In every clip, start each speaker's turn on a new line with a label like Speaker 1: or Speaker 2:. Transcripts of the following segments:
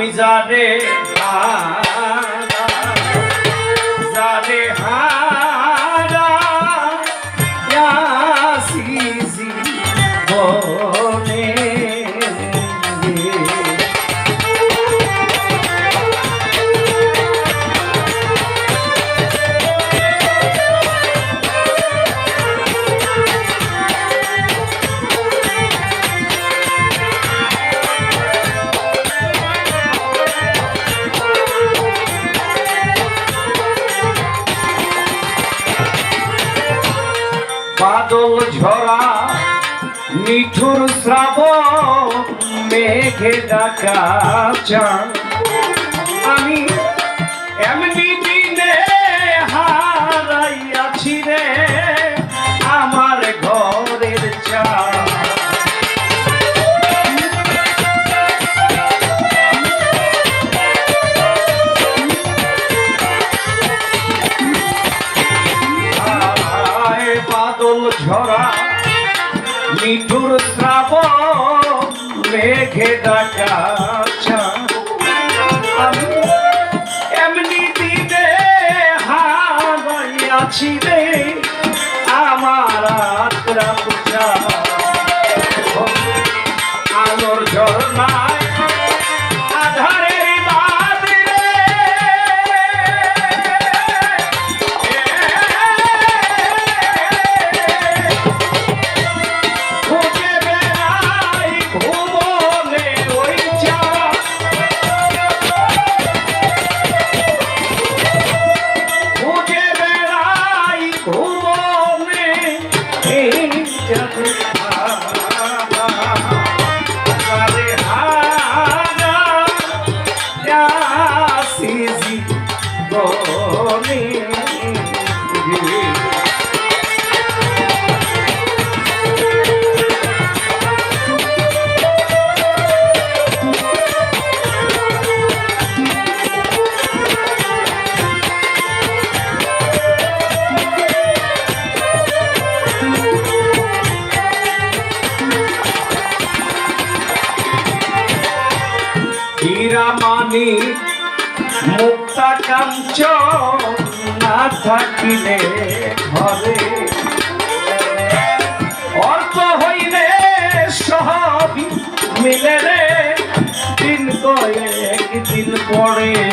Speaker 1: Mizare, ah. বাদল ঝরা নিঠুর shrub মেঘে ডাকা চান আমি এমনি নিঠুর শ্রাব মেঘে ডাকা এমনি দিনে হারাইয়াছি রে আমার আত্রা পূজা। আলোর ঝর্ণায় হীরামানি মুক্তা কাঞ্চ না থাকিলে ঘরে। অল্প হইলে সহবি মিলে রে, দিন কয়েক দিন পরে।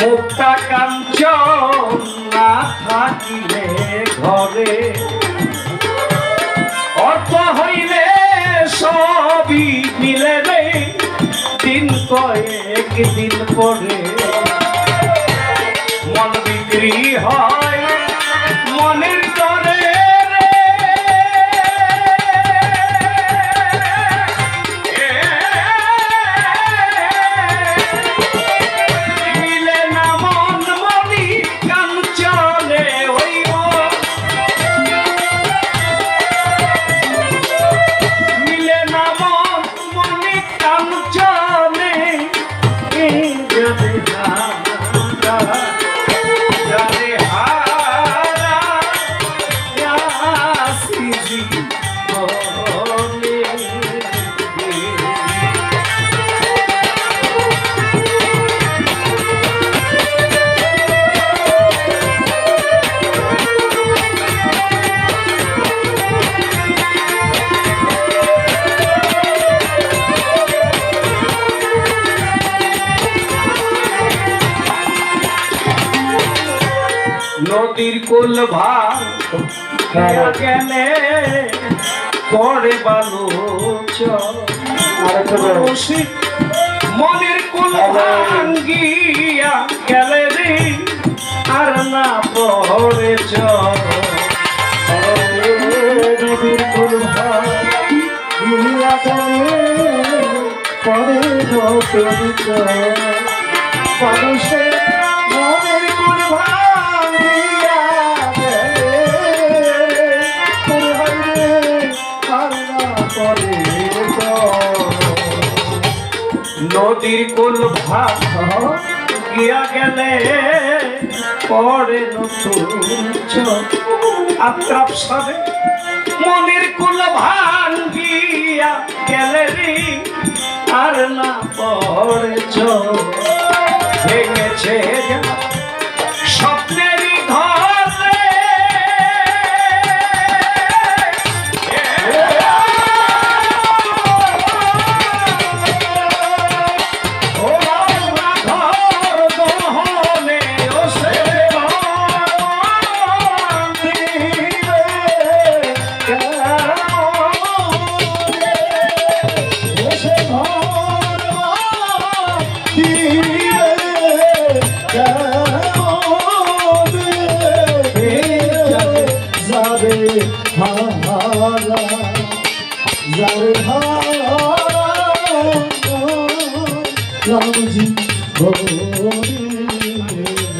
Speaker 1: মুক্তা কাঞ্চন থাকিলে ঘরে। অর্থ হইলে সবই মিলে রে, দিন কয়েক দিন পরে। মন বিক্রি হয়, মনের তরে নদীর কুল খেয়া গেলে পরে বালু মনের কুল ভাঙ্গিয়া গেলে রে আর না পরে চল। নদীর কুল ভাগ পরে মানুষের নদীর কোন ভাগ গিয়া গেলে পরে নতুন আত্রাপ সবে মনির কুল ভাঙ্গিয়া গেলে রে, আর না পড়েছ। ভেঙেছে যা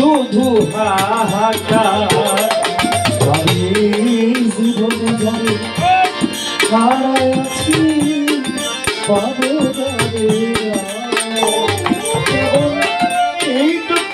Speaker 1: শুধু হাহাকার।
Speaker 2: আমি জীবনে জানি হারাইছি পাবো এইটুক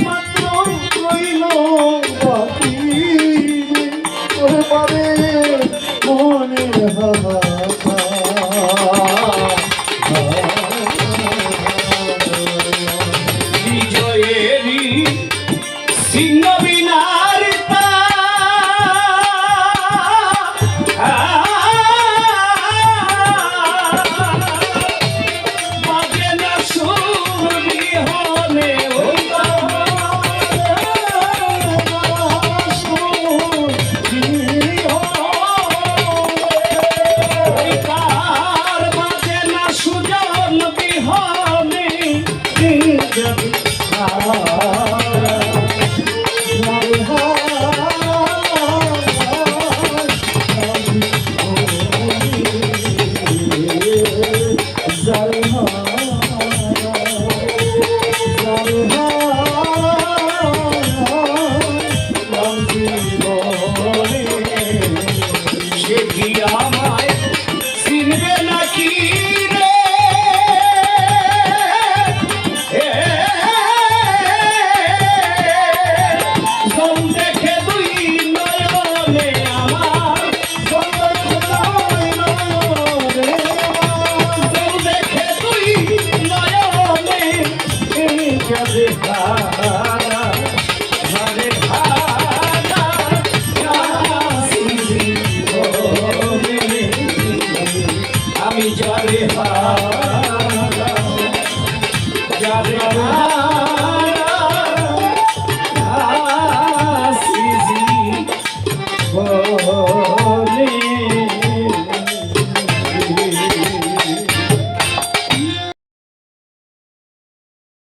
Speaker 1: Thank
Speaker 2: you.